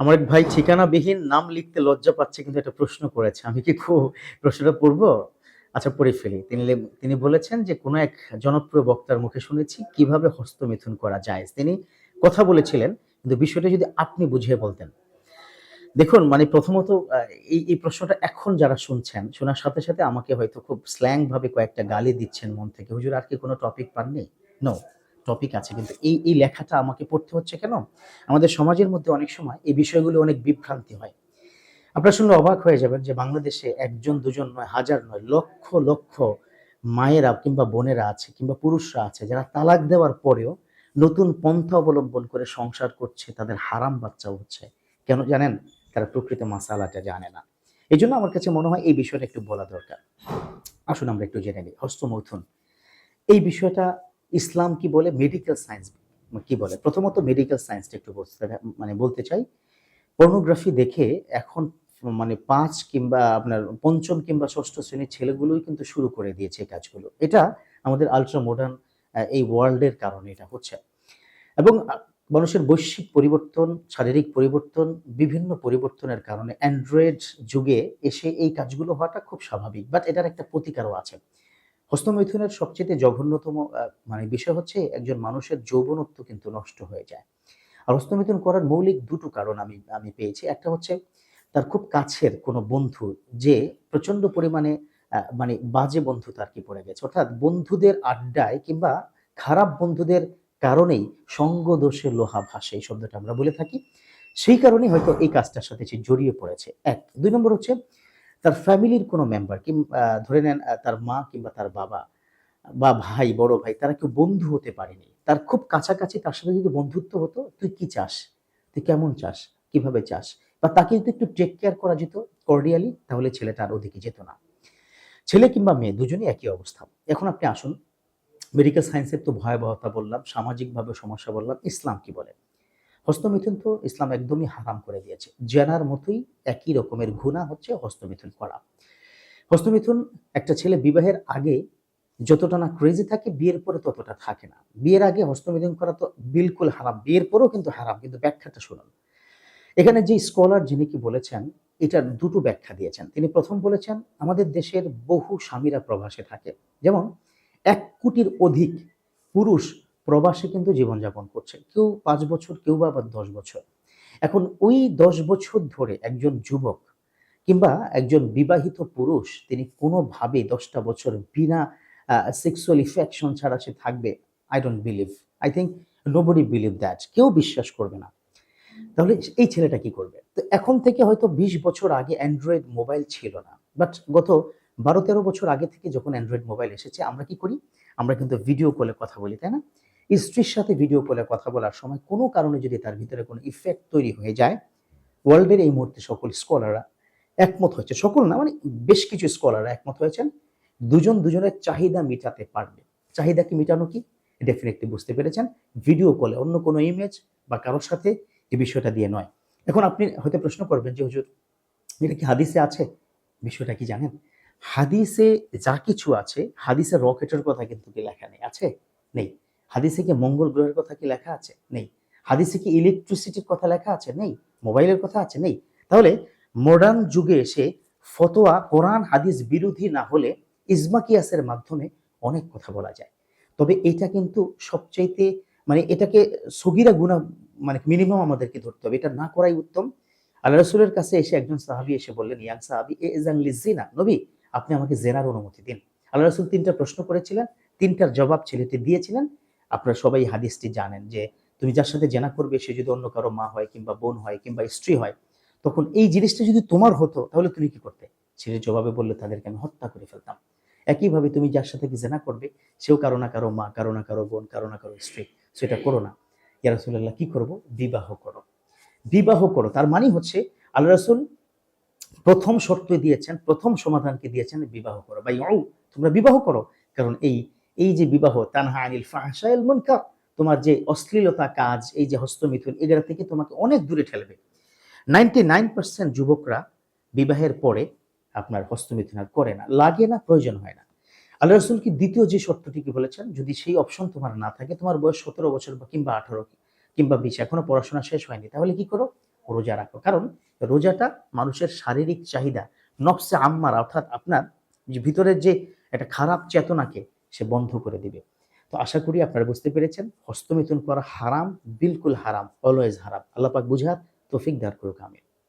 আমার এক ভাই ঠিকানাবিহীন নাম লিখতে লজ্জা পাচ্ছে, কিন্তু একটা প্রশ্ন করেছে। আমি কি খুব প্রশ্নটা পড়ব? আচ্ছা পড়ে ফেলি। তিনি তিনি বলেছেন যে, কোনো এক জনপ্রিয় বক্তার মুখে শুনেছি, কীভাবে হস্তমিথুন করা যায়। তিনি কথা বলেছিলেন, কিন্তু বিষয়টা যদি আপনি বুঝিয়ে বলতেন। দেখুন মানে প্রথমত এই এই প্রশ্নটা এখন যারা শুনছেন, শোনার সাথে সাথে আমাকে হয়তো খুব স্ল্যাং ভাবে কয়েকটা গালি দিচ্ছেন মন থেকে। হুজুর, আর কি কোনো টপিক পাননি? নো টপিক আছে, কিন্তু এই এই লেখাটা আমাকে পড়তে হচ্ছে কেন? আমাদের সমাজের মধ্যে অনেক সময় এই বিষয়গুলো অনেক বিভ্রান্তি হয়। আপনারা শুনলে অবাক হয়ে যাবেন যে বাংলাদেশে একজন, দুজন নয়, হাজার নয়, লক্ষ লক্ষ মায়েরা কিংবা বোনেরা আছে কিংবা পুরুষরা আছে যারা তালাক দেওয়ার পরেও নতুন পন্থা অবলম্বন করে সংসার করছে, তাদের হারাম বাচ্চা হচ্ছে। কেন জানেন? তারা প্রকৃত মাসালাটা জানে না। এই জন্য আমার কাছে মনে হয় এই বিষয়টা একটু বলা দরকার। আসুন আমরা একটু জেনে নিই। হস্তমৈথুন। এই বিষয়টা ইসলাম কি বলে? মেডিকেল সায়েন্স কি বলে? প্রথমত মেডিকেল সায়েন্সটা একটু বলতে মানে বলতে চাই। পর্নোগ্রাফি দেখে এখন মানে পাঁচ কিংবা আপনার পঞ্চম কিংবা ষষ্ঠ শ্রেণির ছেলেগুলোই কিন্তু শুরু করে দিয়েছে এই কাজগুলো। এটা আমাদের আলট্রা মডার্ন এই ওয়ার্ল্ডের কারণে এটা হচ্ছে। এবং মানুষের বৈশ্বিক পরিবর্তন, শারীরিক পরিবর্তন, বিভিন্ন পরিবর্তনের কারণে অ্যান্ড্রয়েড যুগে এসে এই কাজগুলো হওয়াটা খুব স্বাভাবিক। বাট এটার একটা প্রতিকারও আছে। হস্তমৈথুনের সবচেয়ে জঘন্যতম মানে বিষয় হচ্ছে একজন মানুষের যৌবনত্ব কিন্তু নষ্ট হয়ে যায়। আর হস্তমৈথুন করার মৌলিক দুটো কারণ আমি আমি পেয়েছি। একটা হচ্ছে তার খুব কাছের কোনো বন্ধু যে প্রচণ্ড পরিমাণে মানে বাজে বন্ধু তার কি পড়ে গেছে। অর্থাৎ বন্ধুদের আড্ডায় কিংবা খারাপ বন্ধুদের কারণেই সঙ্গ দোষে লোহা ভাসে, এই শব্দটা আমরা বলে থাকি। সেই কারণেই হয়তো এই কাজটার সাথে সে জড়িয়ে পড়েছে। এক। দুই নম্বর হচ্ছে তার ফ্যামিলির কোনো মেম্বার কিংবা ধরে নেন তার মা কিংবা তার বাবা বা ভাই, বড় ভাই, তারা কেউ বন্ধু হতে পারেনি। তার খুব কাছাকাছি তার সাথে যদি বন্ধুত্ব হতো, তুই কি চাস? তুই কেমন চাস? কীভাবে চাস? বা তাকে যদি একটু টেক কেয়ার করা যেত কর্ডিয়ালি তাহলে ছেলেটা আর ওদিকে যেত না। ছেলে কিংবা মেয়ে দুজনেই একই অবস্থা। এখন আপনি আসুন মেডিকেল সায়েন্সের তো ভয়াবহতা বললাম, সামাজিকভাবে সমস্যা বললাম, ইসলাম কি বলে হস্তমিথুন তো ইসলাম একদমই হারাম করে দিয়েছে। জেনার মতোই একই রকমের ঘুণা হচ্ছে হস্তমিথুন করা। হস্তমিথুন একটা ছেলে বিবাহের আগে যতটা না ক্রেজি থাকে, বিয়ের পরে ততটা থাকে না। বিয়ের আগে হস্তমিথুন করা তো বিলকুল হারাম, বিয়ের পরেও কিন্তু হারাম, কিন্তু ব্যাখ্যাটা শুনুন। এখানে যে স্কলার যিনি কি বলেছেন, এটার দুটো ব্যাখ্যা দিয়েছেন। তিনি প্রথম বলেছেন, আমাদের দেশের বহু স্বামীরা প্রবাসে থাকে। যেমন, এক কোটির অধিক পুরুষ প্রবাসে কিন্তু জীবনযাপন করছে। কেউ পাঁচ বছর, কেউ বা আবার দশ বছর। এখন ওই দশ বছর ধরে একজন যুবক কিংবা একজন বিবাহিত পুরুষ, তিনি কোনোভাবে দশটা বছর বিনা সেক্সুয়াল ইফেকশন ছাড়া সে থাকবে I don't believe I think nobody believe that কেউ বিশ্বাস করবে না। তাহলে এই ছেলেটা কি করবে? তো এখন থেকে হয়তো বিশ বছর আগে অ্যান্ড্রয়েড মোবাইল ছিল না। বাট গত বারো তেরো বছর আগে থেকে যখন অ্যান্ড্রয়েড মোবাইল এসেছে, আমরা কি করি? আমরা কিন্তু ভিডিও কলে কথা বলি, তাই না? স্ত্রীর সাথে ভিডিও কলে কথা বলার সময় কোনো কারণে যদি তার ভিতরে কোনো ইফেক্ট তৈরি হয়ে যায় ওয়ার্ল্ডের এই মুহূর্তে সকল স্কলাররা একমত হয়েছে। সকল না মানে বেশ কিছু স্কলাররা একমত হয়েছেন। দুজন দুজনের চাহিদা মেটাতে পারবে। চাহিদা কি মেটানো কি? ডেফিনেটলি বুঝতে পেরেছেন। ভিডিও কলে অন্য কোনো ইমেজ বা কারোর সাথে এই বিষয়টা দিয়ে নয়। এখন আপনি হয়তো প্রশ্ন করবেন যে, হুজুর, এটা কি হাদিসে আছে? বিষয়টা কি জানেন? হাদিসে যা কিছু আছে, হাদিসে রকেটের কথা কিন্তু কি লেখা নেই? আছে? নেই। হাদিসে কি মঙ্গল গ্রহের কথা কি লেখা আছে? নেই। হাদিসে কি ইলেকট্রিসিটির কথা লেখা আছে? নেই। মোবাইলের কথা আছে? নেই। তাহলে মডার্ন যুগে এসে ফতোয়া, কোরআন, হাদিস বিরোধী না হলে ইজমা কিয়াসের মাধ্যমে অনেক কথা বলা যায়। তবে এটা কিন্তু সবচাইতে মানে এটাকে সগিরা গুণা মানে মিনিমাম আমাদেরকে ধরতে হবে। এটা না করাই উত্তম। আল্লাহ রসুলের কাছে এসে একজন সাহাবি এসে বললেন, ইয়াং সাহাবি, এ এজাংলি জিনা, নবী, আপনি আমাকে জেনার অনুমতি দিন। আল্লাহ রসুল তিনটা প্রশ্ন করেছিলেন, তিনটার জবাব ছেলেটি দিয়েছিলেন। আপনারা সবাই হাদিসটি জানেন যে তুমি যার সাথে জেনা করবে, সে যদি অন্য কারও মা হয় কিংবা বোন হয় কিংবা স্ত্রী হয়, তখন এই জিনিসটা যদি তোমার হতো, তাহলে তুমি কি করতে? ছেলে জবাবে বললে, তাদেরকে আমি হত্যা করে ফেলতাম। একইভাবে তুমি যার সাথে জেনা করবে, সেও কারও না কারও মা, কারও না কারও বোন, কারও না কারও স্ত্রী। সেটা করো না। ইয়া কি করব? বিবাহ করো। বিবাহ করো। তার মানে হচ্ছে আল্লাহ রাসূল প্রথম শর্ত দিয়েছেন, প্রথম সমাধানকে দিয়েছেন বিবাহ করো। বা তোমরা বিবাহ করো। কারণ এই এই যে বিবাহ, তানহা আনিল ফাহশাইল মুনকার, তোমার যে অশ্লীলতা কাজ, এই যে হস্তমিথুন, এগুলা থেকে তোমাকে অনেক দূরে ঠেলবে। নাইনটি নাইন পার্সেন্ট যুবকরা বিবাহের পরে আপনার হস্তমিথুন আর করে না, লাগে না, প্রয়োজন হয় না। আল্লাহ রসুল কি দ্বিতীয় যে শর্তটি কি বলেছেন? যদি সেই অপশন তোমার না থাকে, তোমার বয়স সতেরো বছর বা কিংবা আঠারো কিংবা বিশ, এখনও পড়াশোনা শেষ হয়নি, তাহলে কি করো? রোজা রাখো। কারণ রোজাটা মানুষের শারীরিক চাহিদা, নফসে আম্মার, অর্থাৎ আপনার ভিতরের যে একটা খারাপ চেতনাকে সে বন্ধ করে দিবে। তো আশা করি আপনারা বুঝতে পেরেছেন, হস্তমিথুন করা হারাম, বিলকুল হারাম অলওয়েজ হারাম। আল্লাহ পাক বুঝার তৌফিক দার করুক, আমিন।